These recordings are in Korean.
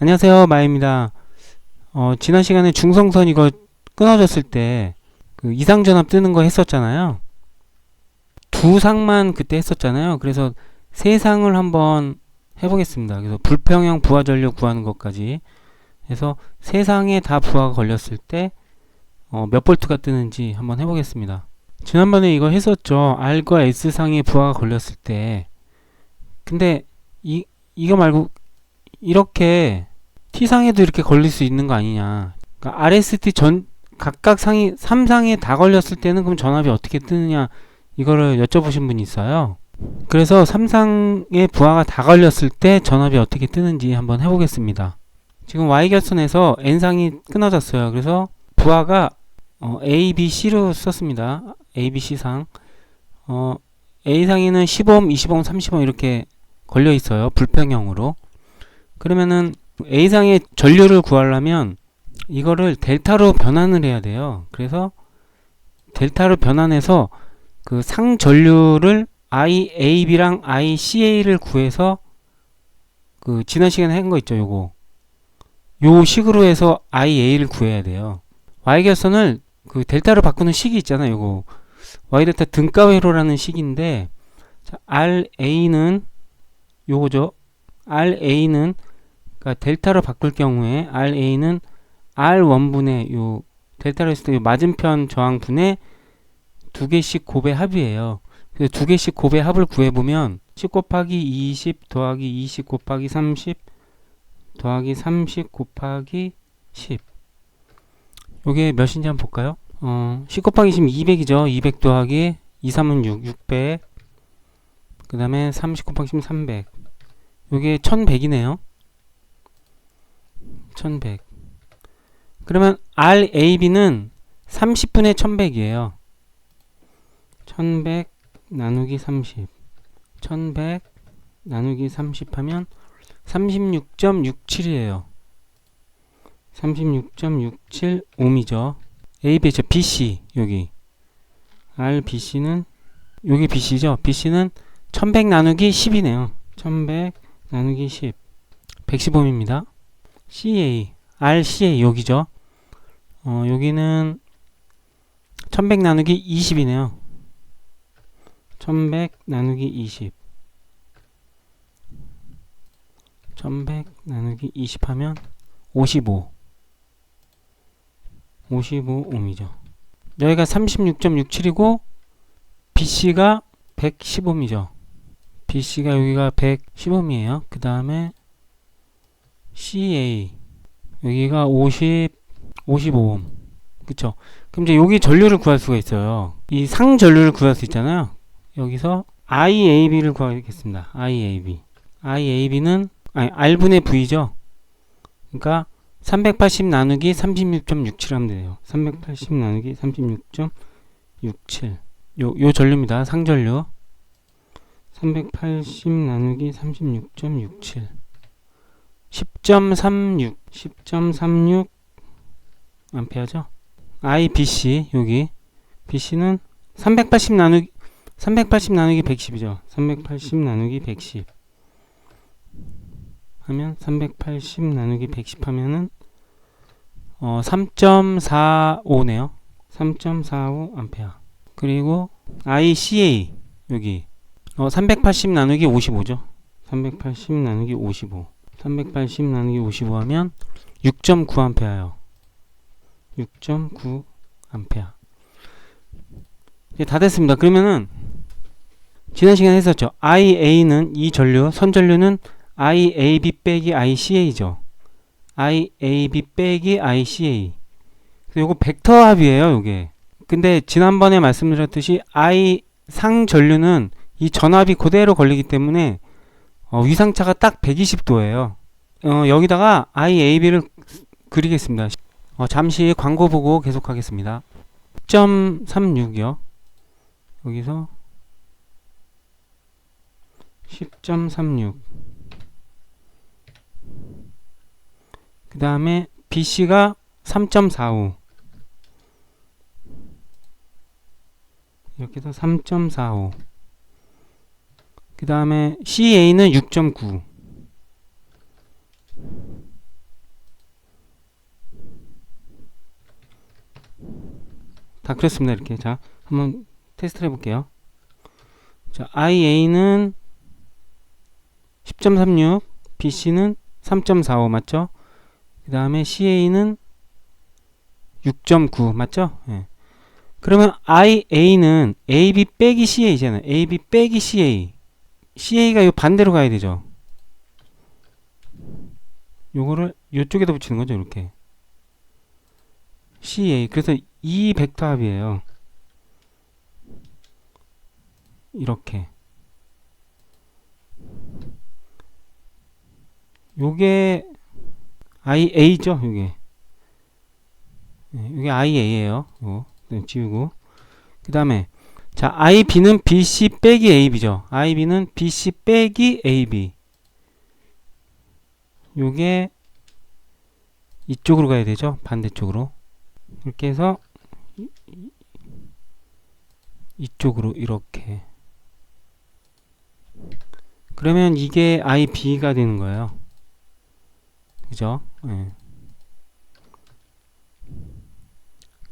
안녕하세요 마입니다. 어, 지난 시간에 중성선 이거 끊어졌을 때 그 이상전압 뜨는 거 했었잖아요. 두 상만 그때 했었잖아요. 그래서 세 상을 한번 해보겠습니다. 그래서 불평형 부하 전류 구하는 것까지. 해서 세 상에 다 부하가 걸렸을 때 어, 몇 볼트가 뜨는지 한번 해보겠습니다. 지난번에 이거 했었죠. R과 S상에 부하가 걸렸을 때. 근데 이, 이거 말고 이렇게 T상에도 이렇게 걸릴 수 있는 거 아니냐. 그러니까 RST 전 각각 상이 3상에 다 걸렸을 때는 그럼 전압이 어떻게 뜨느냐 이거를 여쭤보신 분이 있어요. 그래서 3상에 부하가 다 걸렸을 때 전압이 어떻게 뜨는지 한번 해보겠습니다. 지금 Y결선에서 N상이 끊어졌어요. 그래서 부하가 어, A, B, C로 썼습니다. A, B, C상. 어, A상에는 15옴, 20옴, 30옴 이렇게 걸려 있어요. 불평형으로. 그러면은 A상의 전류를 구하려면 이거를 델타로 변환을 해야 돼요. 그래서 델타로 변환해서 그 상전류를 IAB랑 ICA를 구해서 그 지난 시간에 한 거 있죠, 요거. 요 식으로 해서 IA를 구해야 돼요. Y결선을 그 델타로 바꾸는 식이 있잖아요, 요거. Y델타 등가회로라는 식인데 자, RA는 요거죠. RA는 그러니까 델타로 바꿀 경우에 RA는 R1분의 요 델타로 했을 때 요 맞은편 저항분의 두 개씩 곱의 합이에요. 그래서 두 개씩 곱의 합을 구해 보면 10 곱하기 20 더하기 20 곱하기 30 더하기 30 곱하기 10 요게 몇인지 한번 볼까요? 어, 10 곱하기 10은 200이죠. 200 더하기 2, 3은 6, 600. 그 다음에 30 곱하기 10은 300. 요게 1100이네요. 1100. 그러면 RAB는 30분의 1100이에요. 1100 나누기 30. 1100 나누기 30 하면 36.67이에요. 36.67 옴이죠. AB죠. BC 여기. RBC는 여기 BC죠. BC는 1100 나누기 10이네요. 1100 나누기 10. 110옴입니다. CA, RCA 여기죠. 어, 여기는 1100 나누기 20이네요. 1100 나누기 20. 1100 나누기 20 하면 55. 55옴이죠. 여기가 36.67이고 BC가 110옴이죠. BC가 여기가 110옴이에요. 그 다음에 CA 여기가 50 55옴 그쵸? 그럼 이제 여기 전류를 구할 수가 있어요. 이 상전류를 구할 수 있잖아요. 여기서 IAB를 구하겠습니다. IAB IAB는 아니 R분의 V죠? 그러니까 380 나누기 36.67 하면 돼요. 380 나누기 36.67 요, 요 전류입니다. 상전류. 380 나누기 36.67 10.36 10.36 암페어죠? IBC 여기. BC는 380 나누기 380 나누기 110이죠. 380 나누기 110 하면 380 나누기 110 하면은 어 3.45네요. 3.45 암페어. 그리고 ICA 여기. 어 380 나누기 55죠? 380 나누기 55 380 나누기 55 하면 6.9A예요. 6.9A. 이제 다 됐습니다. 그러면은 지난 시간에 했었죠. IA는 이 전류, 선전류는 IAB 빼기 ICA죠. IAB 빼기 ICA. 요거 벡터 합이에요, 요게. 근데 지난번에 말씀드렸듯이 I 상 전류는 이 전압이 그대로 걸리기 때문에 어, 위상차가 딱 120도예요. 어, 여기다가 IAB를 그리겠습니다. 어, 잠시 광고 보고 계속하겠습니다. 10.36이요. 여기서 10.36. 그 다음에 BC가 3.45. 이렇게 해서 3.45. 그 다음에 CA는 6.9 다 그렸습니다. 이렇게. 자, 한번 테스트를 해볼게요. 자, IA는 10.36, BC는 3.45 맞죠? 그 다음에 CA는 6.9 맞죠? 예. 그러면 IA는 AB 빼기 CA잖아요. AB 빼기 CA. CA가 요 반대로 가야 되죠. 요거를 요쪽에다 붙이는 거죠, 이렇게. CA. 그래서 이 벡터 합이에요. 이렇게. 요게 IA죠, 요게. 네, 요게 IA예요. 요. 네, 지우고. 그 다음에 자, IB는 BC 빼기 AB죠. IB는 BC 빼기 AB. 요게 이쪽으로 가야 되죠. 반대쪽으로. 이렇게 해서 이쪽으로 이렇게. 그러면 이게 IB가 되는 거예요. 그죠? 예.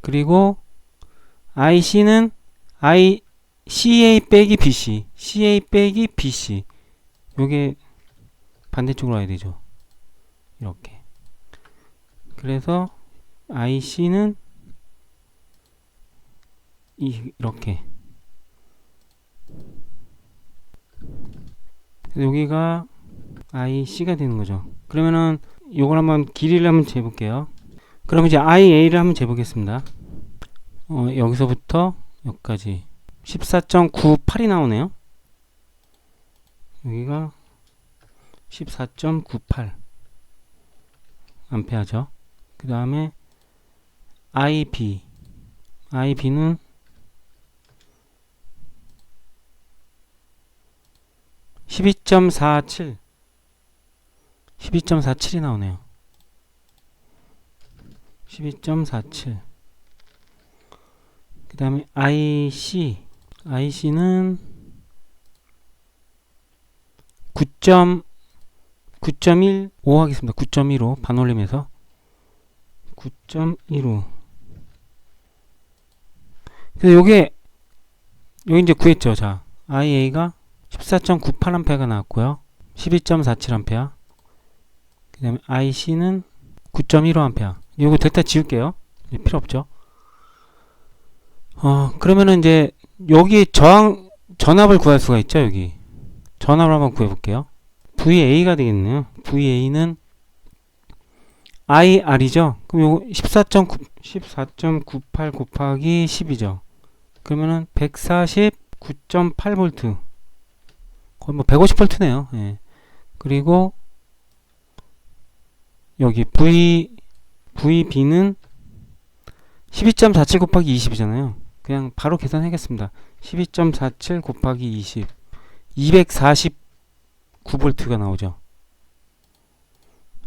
그리고 IC는 I CA 빼기 BC, CA 빼기 BC. 요게 반대쪽으로 와야 되죠. 이렇게. 그래서 IC는 이, 이렇게. 여기가 IC가 되는 거죠. 그러면은 요걸 한번 길이를 한번 재볼게요. 그럼 이제 IA를 한번 재보겠습니다. 어, 여기서부터 여기까지 14.98이 나오네요. 여기가 14.98 암페어죠. 그 다음에 IB IB는 12.47 12.47이 나오네요. 12.47. 그 다음에 IC. IC는 9. 9.15 하겠습니다. 9.15 반올림해서 9.15. 그래서 요게 여기 이제 구했죠. 자, IA가 14.98A가 나왔고요. 12.47A. 그 다음에 IC는 9.15A. 이거 델타 지울게요. 필요 없죠. 어, 그러면은 이제 여기 저항, 전압을 구할 수가 있죠, 여기. 전압을 한번 구해 볼게요. VA가 되겠네요. VA는 IR이죠. 그럼 요거 14.9, 14.98 곱하기 10이죠. 그러면은 149.8V. 거의 뭐 150V네요. 예. 그리고 여기 V VB는 12.47 곱하기 20이잖아요. 그냥 바로 계산하겠습니다. 12.47 곱하기 20 249V가 나오죠.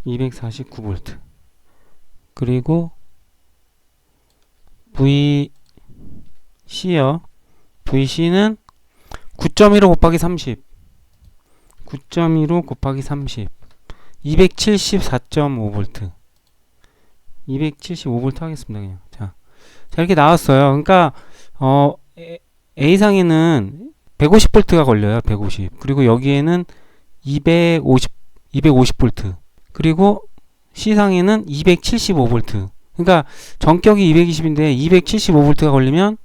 249V 그리고 VC요. VC는 9.15 곱하기 30 9.15 곱하기 30 274.5V 275V 하겠습니다 그냥 자, 자 이렇게 나왔어요. 그러니까 어 A상에는 150V가 걸려요 150 그리고 여기에는 250 250V 그리고 C상에는 275V 그러니까 전격이 220인데 275V가 걸리면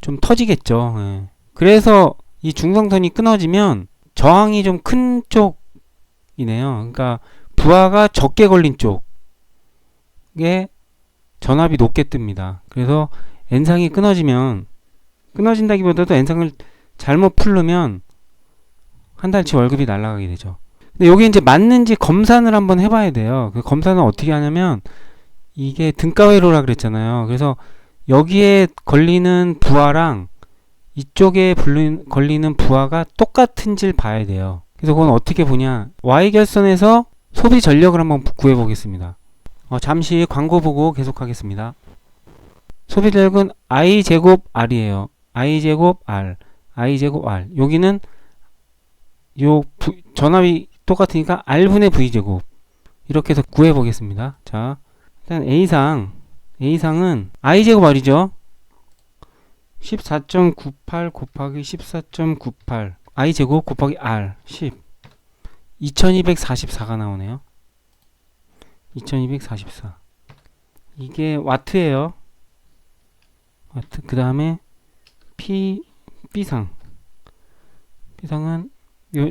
좀 터지겠죠. 예. 그래서 이 중성선이 끊어지면 저항이 좀 큰 쪽이네요. 그러니까 부하가 적게 걸린 쪽에 전압이 높게 뜹니다. 그래서 N상이 끊어지면 끊어진다기보다도 N상을 잘못 풀르면 한 달치 월급이 날아가게 되죠. 근데 여기 이제 맞는지 검산을 한번 해봐야 돼요. 그 검사는 어떻게 하냐면 이게 등가회로라 그랬잖아요. 그래서 여기에 걸리는 부하랑 이쪽에 걸리는 부하가 똑같은지를 봐야 돼요. 그래서 그건 어떻게 보냐. Y결선에서 소비 전력을 한번 구해 보겠습니다. 어, 잠시 광고 보고 계속하겠습니다. 소비 전력은 I제곱 R이에요. I제곱 R. I제곱 R. 여기는 요 부, 전압이 똑같으니까 R분의 V제곱. 이렇게 해서 구해 보겠습니다. 자, 일단 A상. A상은 I제곱 R이죠. 14.98 곱하기 14.98 i 제곱 곱하기 r 10 2244가 나오네요. 2244 이게 와트예요. 와트. 그 다음에 P B상. B상은 요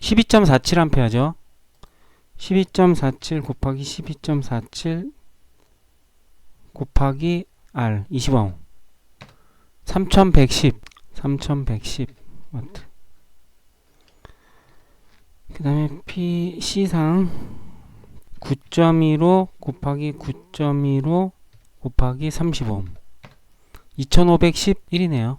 12.47암페어죠. 12.47 곱하기 12.47 곱하기 R 25 3110 3110 와트. 그 다음에 P C상 9.15 곱하기 9.15 곱하기 35 2511이네요.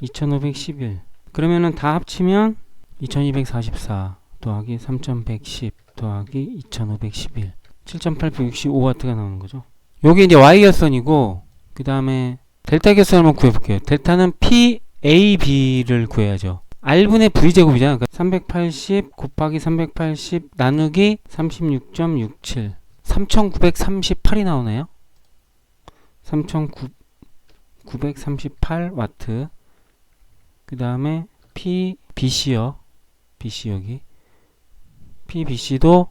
2511 그러면은 다 합치면 2244 더하기 3110 더하기 2511 7865W가 나오는 거죠. 요게 이제 Y 결선이고 그 다음에 델타 결선 한번 구해볼게요. 델타는 PAB를 구해야죠 R분의 V제곱이잖아. 그러니까 380 곱하기 380 나누기 36.67 3938이 나오네요. 3938 와트. 그 다음에 PBC요. BC 여기. PBC도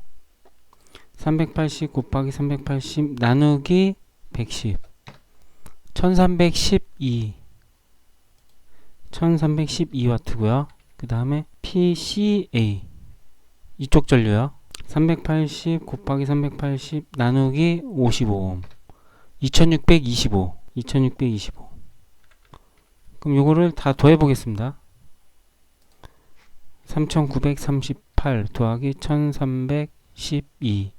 380 곱하기 380 나누기 110 1312 1312와트고요. 그 다음에 PCA 이쪽 전류요. 380 곱하기 380 나누기 55 2625 2625 그럼 요거를 다 더해 보겠습니다. 3938 더하기 1312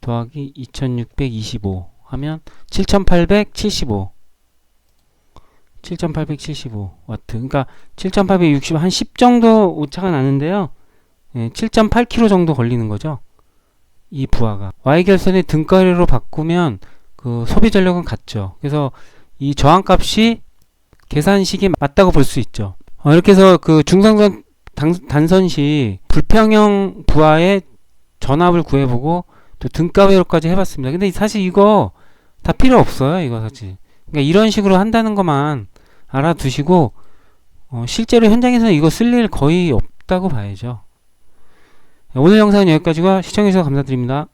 더하기 2625 하면 7875 7875 와트 그러니까 7860 한 10 정도 오차가 나는데요 예, 7.8km 정도 걸리는 거죠 이 부하가 Y결선의 등가래로 바꾸면 그 소비 전력은 같죠 그래서 이 저항값이 계산식이 맞다고 볼 수 있죠 어, 이렇게 해서 그 중상선 단, 단선시 불평형 부하의 전압을 구해보고 또 등가배로까지 해봤습니다. 근데 사실 이거 다 필요 없어요. 이거 사실. 그러니까 이런 식으로 한다는 것만 알아두시고 어, 실제로 현장에서 이거 쓸 일 거의 없다고 봐야죠. 오늘 영상은 여기까지고 시청해주셔서 감사드립니다.